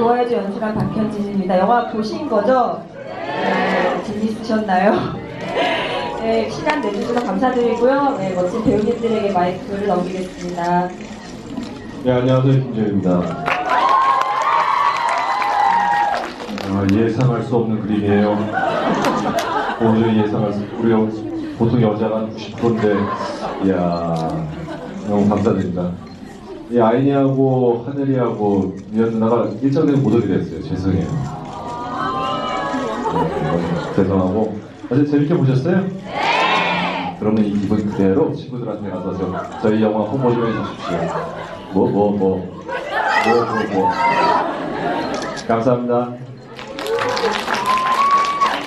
역할 박현진입니다. 영화 보신 거죠? 네, 재밌으셨나요? 네, 시간 내주셔서 감사드리고요. 네, 멋진 배우님들에게 마이크를 넘기겠습니다. 네, 안녕하세요. 김재입니다. 아, 예상할 수 없는 그림이에요. 도저히 예상할 수, 우리 여, 보통 여자가 90%인데, 이야, 너무 감사드립니다. 이 아이니하고 하늘이하고 미연 누나가 못 오게 됐어요. 죄송해요. 네, 너무 죄송하고. 어제 재밌게 보셨어요? 네! 그러면 이 기분 그대로 친구들한테 가서 저, 저희 영화 홍보 좀 해주십시오. 뭐, 뭐, 뭐. 뭐, 뭐, 뭐. 감사합니다.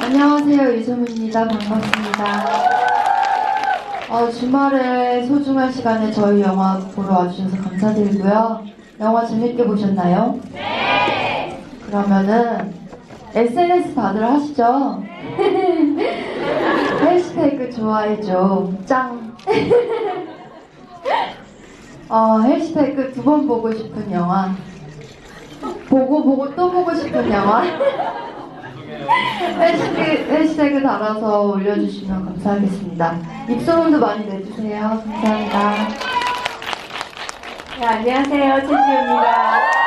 안녕하세요 이소민입니다 반갑습니다 어, 주말에 소중한 시간에 저희 영화 보러 와주셔서 감사드리고요. 영화 재밌게 보셨나요? 네! 그러면은 SNS 다들 하시죠? 해시태그 좋아해줘 짱. 어, 해시태그 두 번 보고 싶은 영화. 보고 보고 또 보고 싶은 영화 해시태그, 해시태그 달아서 올려주시면 감사하겠습니다. 입소문도 많이 내주세요. 감사합니다. 네, 안녕하세요. 최지우입니다.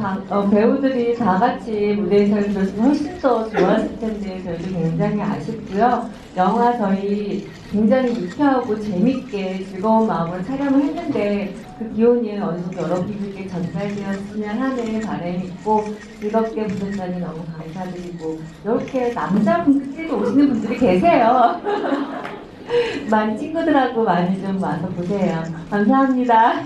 네, 다, 어, 배우들이 다 같이 무대에 서 있었으면 훨씬 더 좋았을 텐데 저희도 굉장히 아쉽고요. 영화 저희 굉장히 유쾌하고 재밌게 즐거운 마음으로 촬영을 했는데 그 기운이 어느 정도 여러분들께 전달되었으면 하는 바람이 있고 즐겁게 보셨다니 너무 감사드리고 이렇게 남자분들끼리 오시는 분들이 계세요. 많이 친구들하고 많이 좀 와서 보세요. 감사합니다.